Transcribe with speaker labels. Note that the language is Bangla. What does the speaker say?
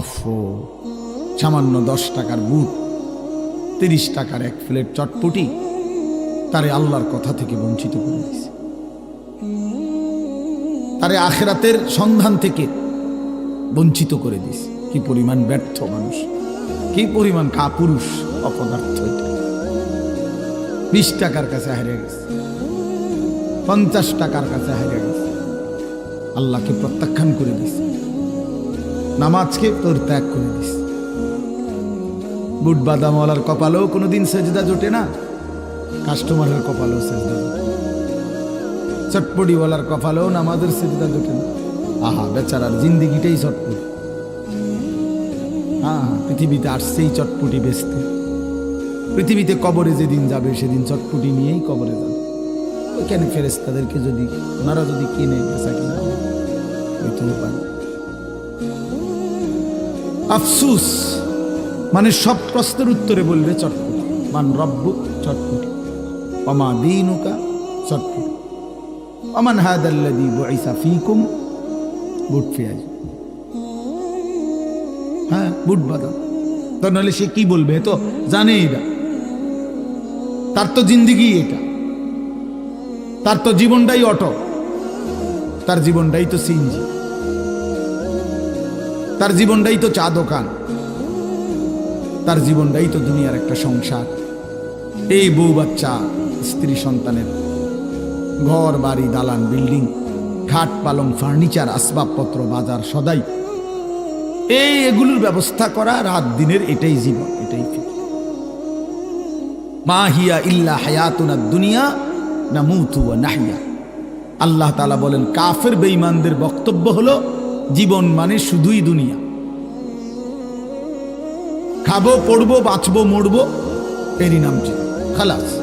Speaker 1: অফো, সামান্য দশ টাকার বুট, তিরিশ টাকার এক প্লেট চটপটি, তারে আল্লাহর কথা থেকে বঞ্চিত করে দিয়েছে। তারে আখেরাতের সন্ধান থেকে বঞ্চিত করে দিস কি পরিমাণ ব্যর্থ মানুষ, কি পরিমাণ কাপুরুষ, অপদার্থ বিশ টাকার কাছে হারিয়ে গেছে, পঞ্চাশ টাকার কাছে হারিয়ে গেছে। আল্লাহকে প্রত্যাখ্যান করে দিস নামাজকে তোর ত্যাগ করে দিস। বুট বাদামওয়ালার কপালেও কোনোদিন সেজদা জোটে না। কাস্টমারের কপালেও সেজদা জোটে চটপটিওয়ালার কপালেও নামাজের সেজদা জোটে না। আহা, বেচারার জিন্দিগিটাই চটপটি। হ্যাঁ পৃথিবীতে আসছেই চটপটি বেচতে। পৃথিবীতে কবরে যেদিন যাবে, সেদিন চটপটি নিয়েই কবরে যাবে। ওইখানে ফেরেস তাদেরকে যদি, ওনারা যদি কিনে বেচা কিনা হইতেও পারে আফসুস মানে সব প্রশ্নের উত্তরে বলবে চটপটি। মান রব্বু চটপটি। অমা দিনুকা, চটপটি। অমান হাদাল্লাদি বুইসা ফিকুম, বুট পেঁয়াজ হ্যাঁ বুট বাদাম। তো নাহলে সে কি বলবে? তো জানেই না। তার তো জিন্দিগি এটা। তার তো জীবনটাই অটো। তার জীবনটাই তো সিনজি তার জীবনটাই তো চা দোকান। তার জীবনটাই তো দুনিয়ার একটা সংসার। এই বউ বাচ্চা, স্ত্রী সন্তানের ঘর, বাড়ি, দালান, বিল্ডিং খাট পালং, ফার্নিচার, আসবাবপত্র, বাজার সদাই। এই এগুলোর ব্যবস্থা করা রাত দিনের এটাই জীবন, এটাই মা হিয়া ইল্লা হায়াতুনা দুনিয়া না মুতু নাহিয়া। আল্লাহ তালা বলেন, কাফের বেঈমানদের বক্তব্য হলো জীবন মানে শুধুই দুনিয়া। খাব পড়ব বাঁচবো মরবো এরই নাম খালাস।